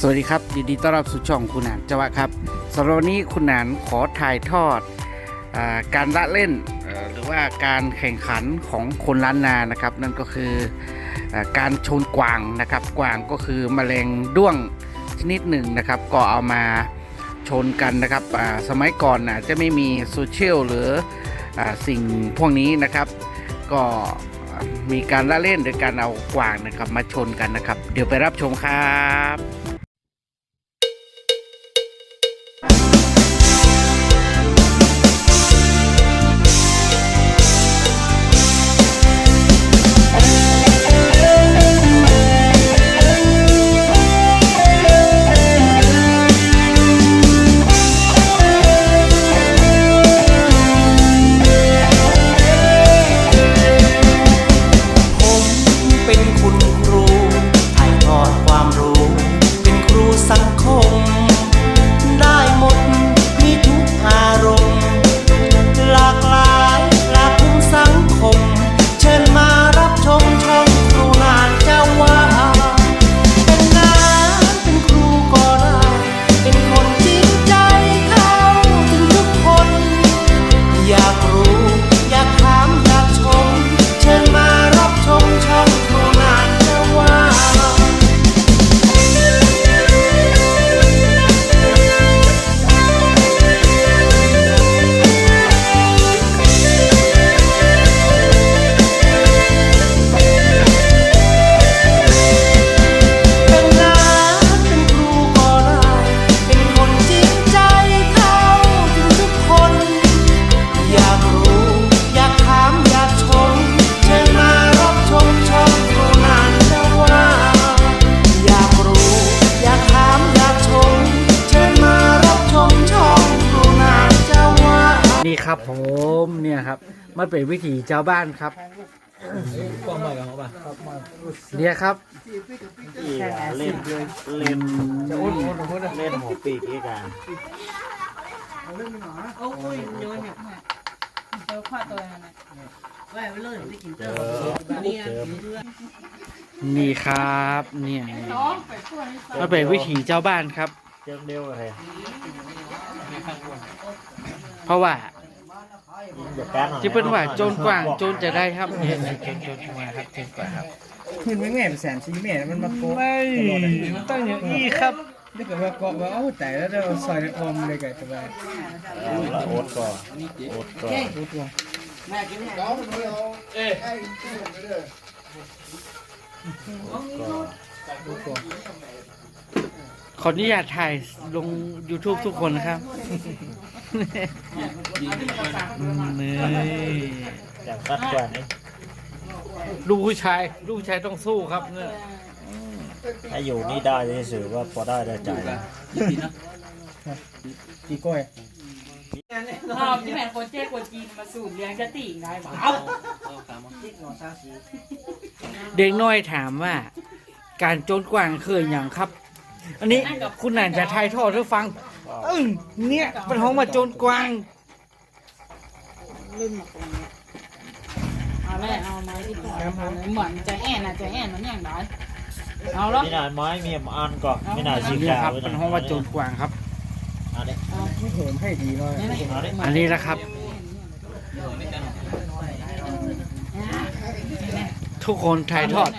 สวัสดีครับยินดีต้อนรับสู่ช่องคุณหนานจวะครับสำหรับวันนี้คุณหนานขอถ่ายทอดอการละเล่นหรือว่าการแข่งขันของคนล้านนานะครับ นั่นก็คืออการชนกวางนะครับ กวางก็คือแมลงด้วงชนิดหนึ่งนะครับ ก็เอามาชนกันนะครับสมัยก่อนนะจะไม่มีโซเชียลหรืออสิ่งพวกนี้นะครับ ก็มีการละเล่นโดยการเอากวางนะครับมาชนกันนะครับ เดี๋ยวไปรับชมครับ นี่ครับผมเนี่ยครับ มันเป็นวิถีชาวบ้านครับเนี่ยครับอีกอะเล่นเล่นจะอ้นเล่นหัวปีกอีกอะเออข้อตัวนั้นน่ะไว้ไปเลยไม่กินเจเจออเนี่ยเจอนี่ครับเนี่ยน้องไปช่วยมันเป็นวิถีชาวบ้านครับเจอเร็วอะไรเพราะว่า ที่เป็นว่าโจรกว่างโจรจะได้ครับเนี่ยโจรโจรมาครับโจรกว่างครับเห็นไหมแม่เป็นแสนชีแม่มันมาโกะไม่มันต้องอย่างนี้ครับถ้าเกิดว่าเกาะว่าเอ้าแต่แล้วเราซอยอมเลยกันสบายเอาละโอ๊ตก่อนโอ๊ตก่อนรู้ตัวแม่กินเนี่ยรู้ตัวขออนุญาตถ่ายลง YouTube ทุกคนนะครับ นี่อยากตัดกว่านี้ลูกผู้ชาย ลูกผู้ชายต้องสู้ครับเนี่ยถ้าอยู่นี่ได้จะสื่อว่าพอได้ได้ใจนะกี่ก้อยรอบที่แม่โคเจ๊โคจีนมาสูบเลี้ยงจะตีอีกได้ปะเอาเด็กน้อยถามว่า การโจรกว่างคืออย่างครับ อันนี้คุณหนานจะทายทอดให้ฟัง เออเนี่ยเป็นห้องมาโจรกวางลื่นมาตรงนี้เอาเลยเอาไม้ที่ตัวเหมือนใจแอนนะใจแอนมันอย่างไรเอาแล้วไม่นานไม้มีอันก่อนไม่นานชิงนี่ดาครับวเป็นห้องว่าโจรกวางครับอันนี้ไม่เหิมให้ดีหน่อยอันนี้อันนี้นะครับ ทุกคนถ่ายทอด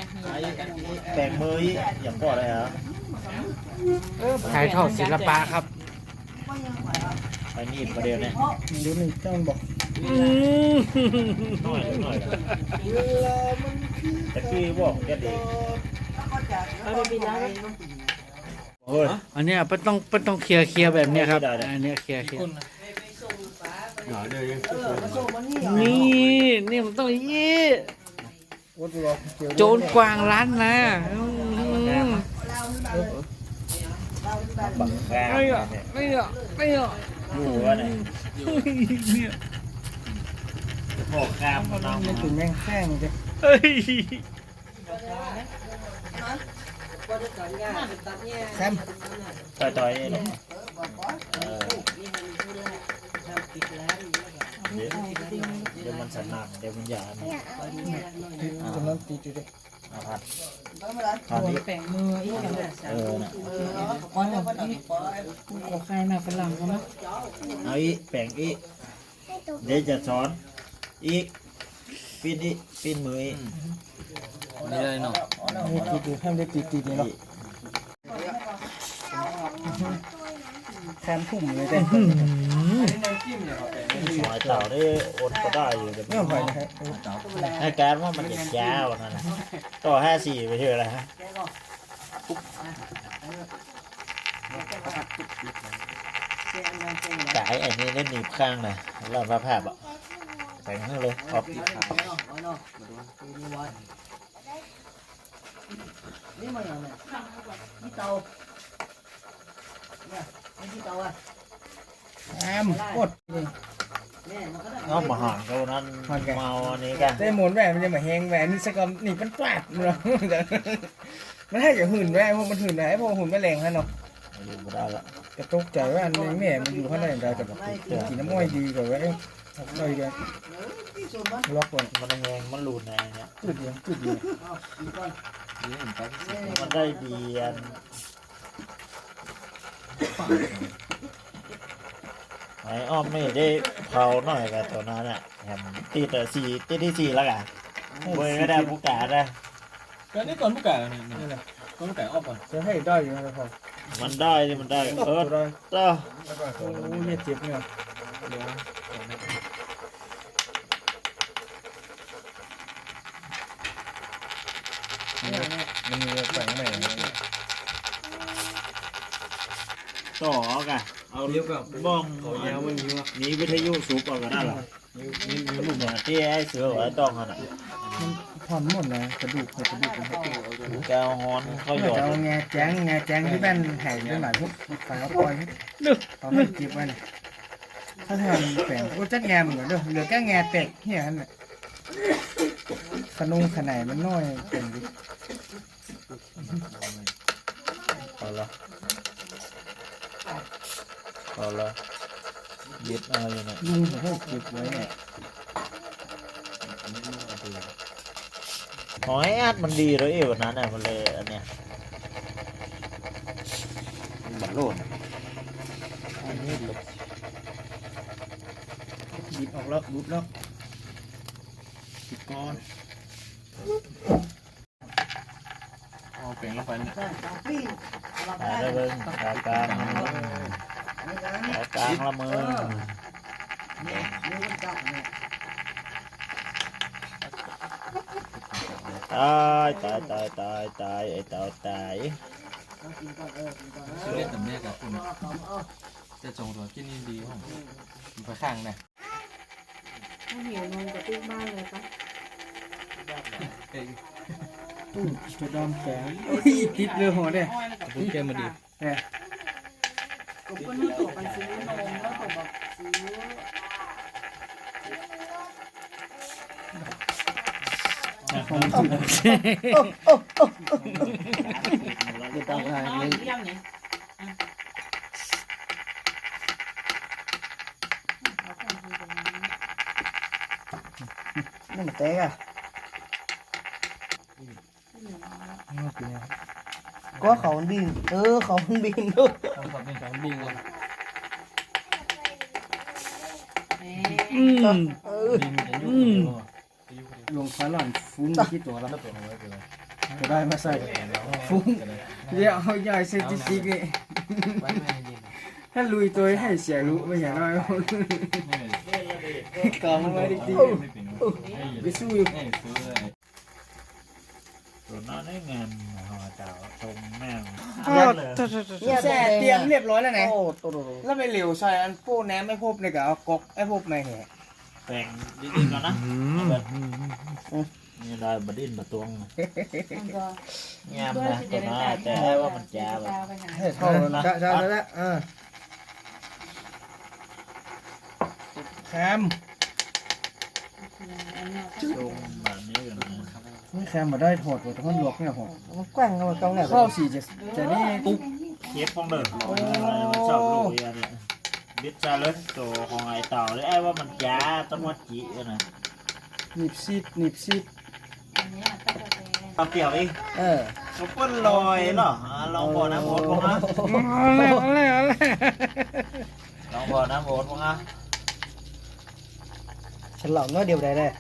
แบกมืออย่างก่อนเลยฮะถ่ายทอดศิลปะครับ ไปนี่ประเดี๋ยวนี้รู้หนึ่งจ้องบอกอืมหน่อยหน่อยตะกี้บอกแกดีเฮ้ยอันเนี้ยเป็นต้องเป็นต้องเคลียร์เคลียร์แบบเนี้ยครับได้ได้อันเนี้ยเคลียร์เคลียร์นี่นี่มันต้องอย่างนี้วัดรอเกี่ยวโจรกวางล้านนะอืมบังแกไม่อะไม่อะไม่อะอ ยู่วะเนี่ยเนี่ยหอกกามน้องไม่ถึงแม่งแข้งจะเฮ้ยแซมต่อยต่อยเนาะเออเดี๋ยเดี๋ยวมันสนักเดี๋ยวมันหยาบตรงนั้นตีจุดเล ยนะครับตอนนี้แปลงมืออีกแล้วเออน่ะอ๋อนี่ขอใครมาฝรั่งกันเนาะเอาอีแป่งอีเดี๋ยวจะสอนอีกปีนอีปีนมืออีนี่เลยเนาะนี่ติดอยู่ให้ได้ติดติดนี่เนาะแทนพุ่มเลยเต้ หอยเต่าได้อดก็ได้อยู่แต่ไม่ไหวนะครับให้การว่ามันจะยาวนั่นนะต่อห้าสี่ไปเถอะอะฮะสายไอ้นี่เล่นหนีบข้างนะเราพระภาพอะใส่ข้างเลยออกแอ มกดเอามาห่างเขานั้นเมาอันนี้กันได้หมุนแหวนมันจะมาแหงแหวนนี่สกอมนี่มันปลาดเนาะมันให้อย่าหื่นแหวนพวกมันหื่นไหนพวกหุ่นแมลงฮะเนาะอยู่ไม่ได้ละจะตกใจว่าอันนี้แม่มันอยู่ข้างในได้แต่แบบกินน้ำม้อยดีกว่าเว้ยเลยเดียวล็อกก่อนมันแหงมันหลุดในเนี่ยจุดเดียวจุดเดียวมันได้เดียนไอ้อ้อมไม่ได้เผาหน่อยกับตัวนั้นอะแฮมตีแต่สี่ตีที่สี่แล้วกันเว้ยก็ได้ผู้กาได้ก็นี่ก่อนผู้ไก่นี่นี่ก่อนผู้ไก่ออกก่อนจะให้ได้อยู่นะพอมันได้ดิมันได้เออได้ต่อโอ้ยเจ็บเนี่ย กันเอาบ้องเขายาวมันนี้วะนี้วิทยุสูบออกก็ได้หรอนี่ลูกเนี่ยที่ไอ้เสือไอ้ต้องกันอะถอนหมดนะกระดูกกระดูกนะครับแกวฮอนเขาหยเดี๋ยวอดแงแจ้งแงแจ้งที่แม่นแห่งด้วยหลายพวกไฟเอาปล่อยเอาให้เก็บไว้เนะถ้าทำแฝงโอ้จักแงเหมือนเด้อเหลือแค่แงเตกเฮียนั่นแหละขนมขนาดมันน้อยเป็นดิเอาละ เอาละยึดเอาอยู่เนี่ยลุงจะให้เก็บไว้เนี่ยหอยอัดมันดีเลย เอวันนั้นน่ะมันเลยอันเนี้ยมันบัดโลดอันนี้หลบหยิบออกแล้วรุดแล้วติดก้อนเอางลงไปนี่ตาได้เบิ้งตากลางตากลางละมือตายตายตายตายตายไอ้ต่าตายคือเล่นแต่แม่กับคุณจะจงตัวที่นี่ดีของมันไปข้างนะถ้าหิวนมกับติ๊กบ้านเลยปะเอ้ยตู้จะดอมแฝงโอ้ยติดเลยหัวเด้คุณแกมาดี เนี่ย ก็เพื่นที่ตกไปซื้อนมแล้วตกแบบซื้อจะต้องอะไรน้อยเยี่ยมเนี่ยนี่มันแตกอะก็เขาบิน เออเขาบินด้วย ต้องทำเป็นการบิงก่อน อื ม เออบิงจะยุ่งเลยลงฟ้าหล่อนฟุ้งที่ตัวแล้วแล้วตัวเอาไว้เป็นไรจะได้มาใส่ ฟุ้ง เดี๋ยวเอาใหญ่เซติติกนี่ไว้ไม่ให้ยินถ้าลุยตัวให้เสียรู้ไม่เห็นน้อยไม่กองมาดิไม่เป็นไม่ยินไปสู้อยู่ไม่ซื้อเลยตัวนั้นได้งานหอเต่าตรงแม่งแช่เตรียมเรียบร้อยแล้วไงแล้วไปเหลวใส่อันปูแหนมไม่พบเนี่ยก็เอากกไอ้พบไม่แห่ แบ่งดิ้นๆก่อนนะแบบนี่ได้บดิ้นบะตวงมันก็แง่มนะตัวน้าแต่ว่ามันจ้าแบบไปหาให้เข้าแล้วนะใช่ใช่แล้วเออแคมอันนี้ตรงแบบนี้กันนะนี่แคมมาได้ถอดตัวมันหลวกเนี่ยผมมันแกว่งกันมาตรงไหนเข้าสี่จะจะนี่ตุ๊กเคสของเดิมมันชอบลูกเรียนเนี่ย บิดซาเลสตัวของไอ้เต่าเลยไอ้ว่ามันจ้าต้องวัดจีนะหนีบซีดหนีบซีดอันนี้ตั้งแต่เอาเปรียบอีกเออเขาเปิ้ลลอยเหรออ่าลองบอกน้ำโอ๊ตมั้งฮะเอาเลยเอาเลยเอาเลยลองบอกน้ำโอ๊ตมั้งฮะฉันหลอกน้อยเดียวได้เลย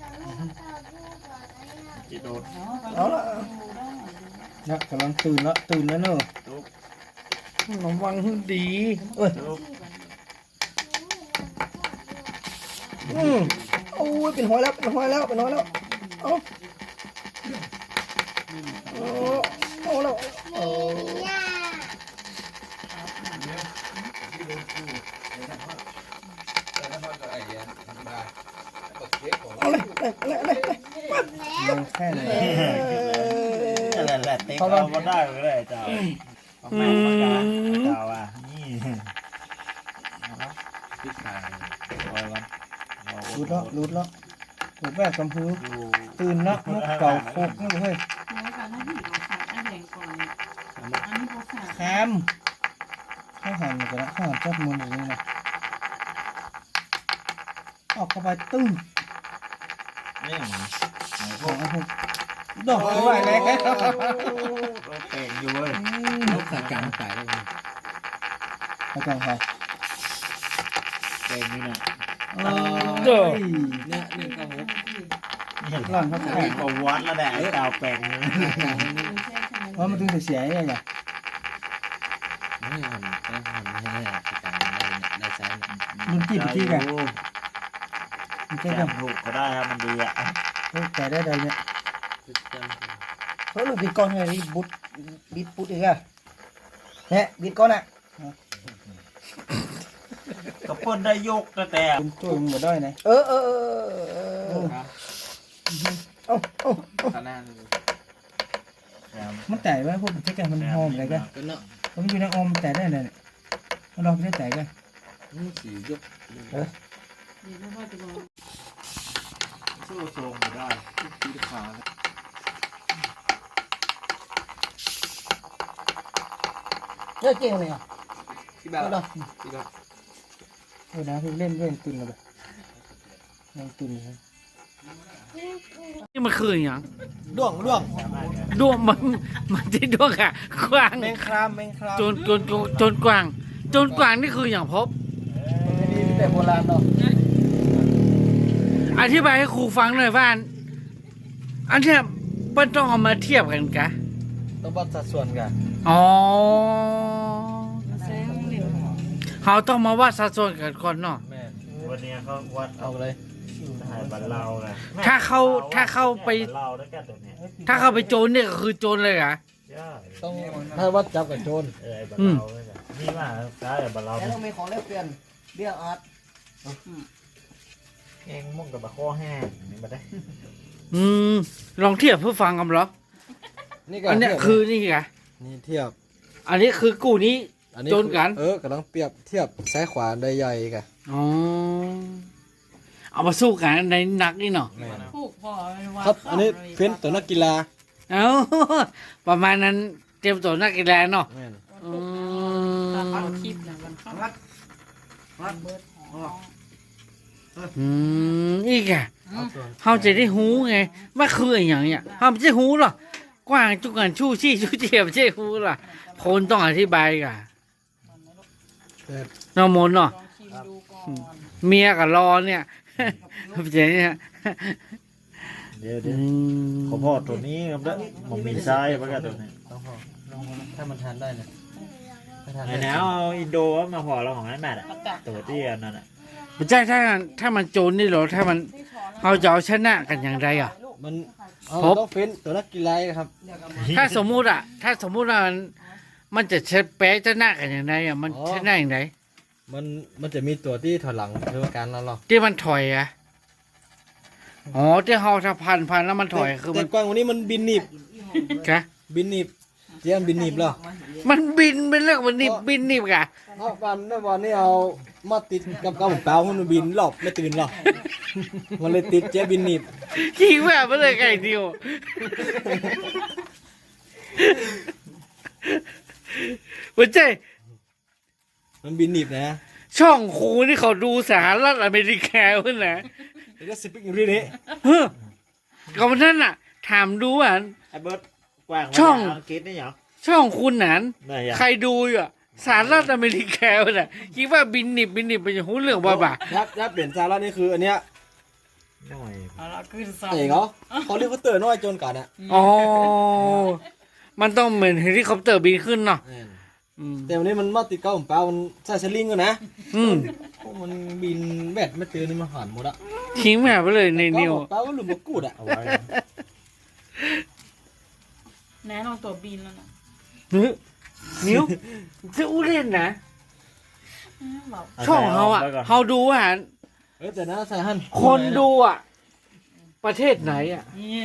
จิโดดเอาละนะกำลังตื่นแล้วตื่นแล้วเนอะระวังให้ดีจุก อืมโอ้ยเป็นหอยแล้วเป็นหอยแล้วเป็นหอยแล้วเอาโอ้เอาแล้วโอ้เอาเลยเลยเลยเลยเลยแค่ไหนนั่นแหละเต็งเอามาได้เลยเจ้าเอาแม่มากันเจ้าอะ เอาโอ๊รูตดแล้วรูดแล้วรูดแบบกำพือดูตื่นแล้วนกเก่าโคกนี่เฮ้ยหมูค่ะน้าหิวค่ะอันแดงก่อนอันนี้โบค่ะแคมข้าวหันกันละข้าวหันจับมืออย่างนี้นะออกเข้าไปตึ้งนี่ไหนพขวอกงไอ้พวกดอกไม่ไหวแล้วก็เป่งอยู่เว้ยนกขาดกลางตายแล้วอาจารย์ค่ะเป่งอยู่เนี่ย เด้อเนี่ยเนี่ยก็หกนี่หล่อนเขานี่ขายก็วัดแล้วแหละไอ้เจ้าเป่งเนี่ยเพราะมันถึงเสียๆไงไม่หันต้องหันให้ให้ขาดกลางได้ได้ใช้มันกี่ปีกันมันแจ่จะมถูกก็ได้ครับมันดีอะแต่ได้ใดเนี่ยเพราะลูกบิดก้อนไงบิดบุดบิดปุดอีกอะเนี่ยบิดก้อนอะ ก็เปิ้ลได้ยกแต่แต่เป็นตัวมันหมดได้ไหนเออเออเออเออเอาเอาขนาดมันแต่ว่าพวกมันจะกันมันหอมอะไรกันก็เนาะมันอยู่ในอมมันแต่ได้เลยเนี่ยมันลองไม่ได้แต่กันสียกสู้ทรงไม่ได้ตีขาเลิกเก่งเลยอะที่แบบเอาดอกที่แบบ เออนะพี่เล่นเล่นตื่นเลยแบบยังตื่นเลยนี่มันคืออย่างด้วงด้วงด้วงมันมันที่ด้วงอะกวางแมงครามแมงครามจนจนจนจนกวางจนกวางนี่คืออย่างพบอันนี้แต่โบราณเนาะอธิบายให้ครูฟังหน่อยว่าอันอันเนี้ยมันต้องเอามาเทียบกันกะต้องวัดสัดส่วนกันอ๋อแซงเหลว เขาต้องมาวัดสัดส่วนกันก่อนเนาะแม่วันนี้เขาวัดเอาเลยถ่ายบัตรเราไงถ้าเขาถ้าเขาไปบัตรเราได้แค่ตัวเนี้ยถ้าเขาไปโจรเนี่ยก็คือโจรเลยเหรอะใช่ต้องถ้าวัดจับกับโจรเออไอ้บัตรเราเนี่ยนี่ว่าซ้ายบัตรเราแล้วต้องมีของแลกเปลี่ยนเบี้ยอาร์ตเองมุ่งกับบัตรข้อแห้งนี่มาได้อืมลองเทียบเพื่อฟังกันเหรอนี่ก็อันเนี้ยเทียบคือนี่ไงนี่เทียบ อันนี้คือกูนี้ อันนี้โจรกัน เออกำลังเปรียบเทียบซ้ายขวาได้ใหญ่กันอ๋อ เอามาสู้กันในนักนี่เนาะ ผูกพอว่าครับ อันนี้เฟ้นตัวนักกีฬาเอาประมาณนั้นเตรียมตัวนักกีฬาเนาะแม่นอืตามมคลิปนะมันเข้าวัดเบิร์ดอ๋ออืมอีกอะเขาจะได้หูไงว่าคืออหย่างเนี้ยเขาไม่ใช่หูหรอกกว้างจุกันชู้ชี้ชู้เจียบไม่ใช่หูหรอกคนต้องอธิบายกันแต่ น้องมนต์เนาะลองชิมดูก่อนเมียกับรอเนี่ยเป็นอย่างนี้ฮะเดี๋ยวเดี๋อืยวมขอพ่อตัวนี้ครับเด้อมันมีซ้ายมันก็ตัวนี้ต้องพอลองถ้ามันทานได้นะถ้าทานไอ้ได้แนวเอาอินโดมาพอเราของนั่นน่ะประกาศตัวที่อันนั้นอะไม่ใช่ถ้าถ้ามันโจรนี่เหรอถ้ามันเขาจะเอาชนะกันอย่างไรอะมันเอาครบต้องเฟ้นตัวนักกีฬาครับ ถ้าสมมุติอะ ถ้าสมมุติว่า มันมันจะเช็ดแป๊ะชนะกันอย่างไรอะมันชนะอย่างไรมันมันจะมีตัวที่ถอยหลังเพื่อการแล้วหรอที่มันถอยอะอ๋อที่เขาถ้าพันพันแล้วมันถอยคือแต่มันกวางวันนี้มันบินหนีบกะบินหนีบเจียมบินหนีบเหรอมันบินเป็นเรื่องมันนิบบินนิบกะเพราะวันนั้นวันนี้เอามาติดกับกระเป๋ามันบินหลบไม่ตื่นหรอกมันเลยติดเจ๊บินหนีบ ขี้แวบไปเลยไก่เดียว วันเจ้มันบินหนีบนะช่องครูนี่เขาดูสหรัฐอเมริกาเพื่อนนะเดี๋ยวสปิกอยู่ที่นี้เฮ้อกับนั้นน่ะ ถามดูว่าไออ้เบิร์ดกว้างช่อง อังกฤษนี่เหรอช่องคุณหนานไหนอะใครดูอยู่อะสหรัฐอเมริกาน่ะคิดว่าบินหนิบบินหนิบไปจะหูเรื่องบ้าบ่าถ้าถ้าเปลี่ยนซาร่านี่คืออันเนี้ยหน่อยเอาละขึ้นสองเองเหรอเขาเรียกว่าเตอร์น้อยจนกันอะอ๋อมันต้องเหมือนเฮลิคอปเตอร์บินขึ้นเนาะอืม แต่วันนี้มันมาติดเก้าผมแปลมันใส่สลิงกันนะอืมพวกมันบินแบตไม่ตื่นนี่มันหันหมดอะทิ้งแม่ไปเลยในนิวแปลว่าหลุมบกูดอะเอาไว้แน่นอนตัวบินแล้วนะนิวจะอู้เล่นนะเราช่องเขาอะไว้ก่นเขาดูอะเออแต่นะใส่หันคนดูอะ ประเทศไหนอะ นี่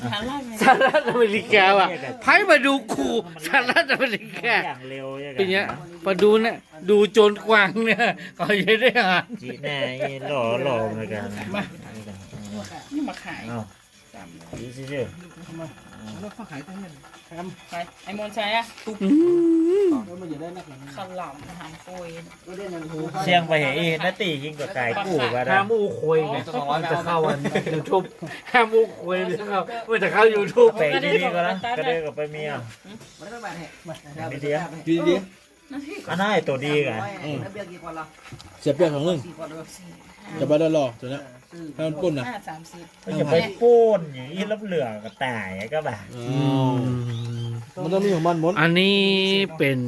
สหรัฐอเมริสกาหรัฐอเมริกาอะไพ่มาดูกูสหรัฐอเมริกาอย่างเร็วอย่างเป็นเงี้ยมาดูเนี่ยดูโจรกวางเนี่ยเขาจะได้อ่านจีแน่หล่อหล่อเหมือนกันนี่มาขายเอาตามเลยจีซื่อแล้วเขาขายตั้งเงิ นไปไอ้มนชัยอะอืมแล้วมันจะได้นักหนังขลำอาหารโปยก็ได้นังหูๆเชียงไปเห็นอีนาตียิงกับกายกู้ก็ได้ห้ามอู้คุยเนี่ยมันจะเข้าวันยูทูบห้ามอู้คุยเลยครับมันจะเข้ายูทูบไปที่นี่ก็แล้วก็ได้กับไปเมียไม่ดีอะดีดี อันนั้นไอ้ตัวดีกันเสียเปรียกของนึงจะไปได้หรอตัวเนี้ยให้มันปุ่นนะห้าสามสิบก็จะไปปูนอย่างนี้รับเหลือกับตายก็แบบมันต้องมีของมันมดอันนี้เป็น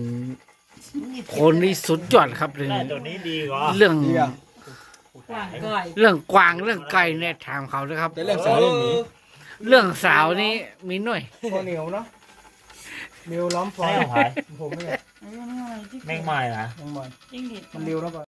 คนที่สุดยอดครับเรื่องได้ตัวนี้ดีกว่าเรื่องดีอะกว้างก้อยเรื่องกวางเรื่องไก่เนี่ยถามเขาเลยครับแต่แรกสาวเล่นหมีเรื่องสาวนี่มีหน่อยพอเหนียวเนาะเร็วล้อมฟอไม่ยเอาหายผมไม่อยากไอ้เรื่องอะไรที่แม่งใหม่นะ ยังมันยิ่งดีด มันเร็วแล้วก็